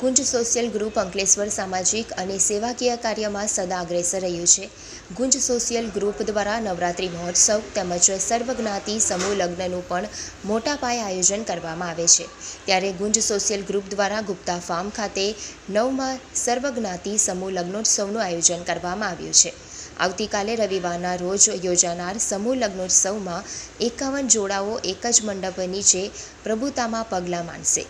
ગુંજ social group Ankleshwar સામાજિક અને સેવાકીય કાર્યમાં સદા અગ્રેસર રહ્યું છે. ગુંજ સોશિયલ ગ્રુપ દ્વારા નવરાત્રિ મહોત્સવ તેમજ સર્વજ્ઞાતિ સમૂહ લગ્નનું પણ મોટા પાયે આયોજન કરવામાં આવે છે. ત્યારે ગુંજ સોશિયલ ગ્રુપ દ્વારા ગુપ્તા ફાર્મ ખાતે નવમાં સર્વજ્ઞાતિ સમૂહ લગ્નોત્સવનું આયોજન કરવામાં આવ્યું છે. આવતીકાલે રવિવારના રોજ યોજાનાર સમૂહ લગ્નોત્સવમાં એકાવન જોડાઓ એક જ મંડપ નીચે પ્રભુતામાં પગલાં માંડશે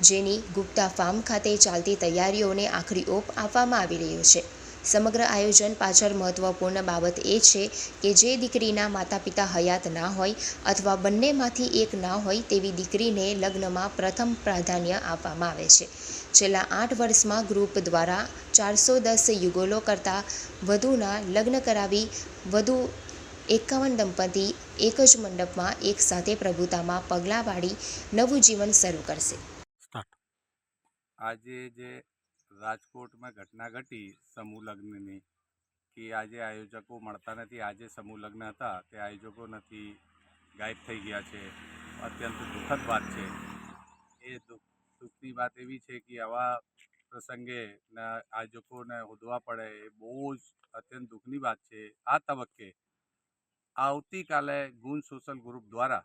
જેની ગુપ્તા ફાર્મ ખાતે ચાલતી તૈયારીઓને આખરી ઓપ આપવામાં આવી રહ્યો છે. સમગ્ર આયોજન પાછળ મહત્વપૂર્ણ બાબત એ છે કે જે દીકરીના માતા પિતા હયાત ના હોય અથવા બંનેમાંથી એક ના હોય તેવી દીકરીને લગ્નમાં પ્રથમ પ્રાધાન્ય આપવામાં આવે છે. છેલ્લા આઠ વર્ષમાં ગ્રુપ દ્વારા ચારસો દસ યુગોલો કરતાં વધુના લગ્ન કરાવી વધુ એકાવન દંપતી એક જ મંડપમાં એકસાથે પ્રભુતામાં પગલાં વાળી નવું જીવન શરૂ કરશે. આજે જે રાજકોટમાં ઘટના ઘટી સમૂહ લગ્નની, કે આજે આયોજકો મળતા નથી, આજે સમૂહ લગ્ન હતા, તે આયોજકો નથી, ગાયબ થઈ ગયા છે. અત્યંત દુઃખદ વાત છે. એ દુઃખ, દુઃખની વાત એવી છે કે આવા પ્રસંગે આયોજકોને હોદવા પડે એ બહુ જ અત્યંત દુઃખની વાત છે. આ તબક્કે આવતીકાલે ગુણ સોશિયલ ગ્રુપ દ્વારા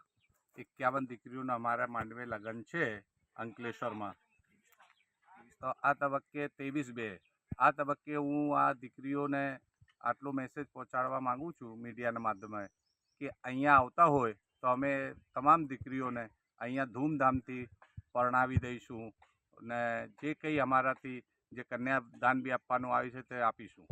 એકાવન દીકરીઓના અમારા માંડવે લગ્ન છે અંકલેશ્વરમાં. તો આ તબક્કે ત્રેવીસ બે. આ તબક્કે હું આ દીકરીઓને આટલો મેસેજ પહોંચાડવા માગું છું મીડિયાના માધ્યમે કે અહીંયા આવતા હોય તો અમે તમામ દીકરીઓને અહીંયા ધૂમધામથી પરણાવી દઈશું ને જે કંઈ અમારાથી જે કન્યાદાન બી આપવાનું આવ્યું છે તે આપીશું.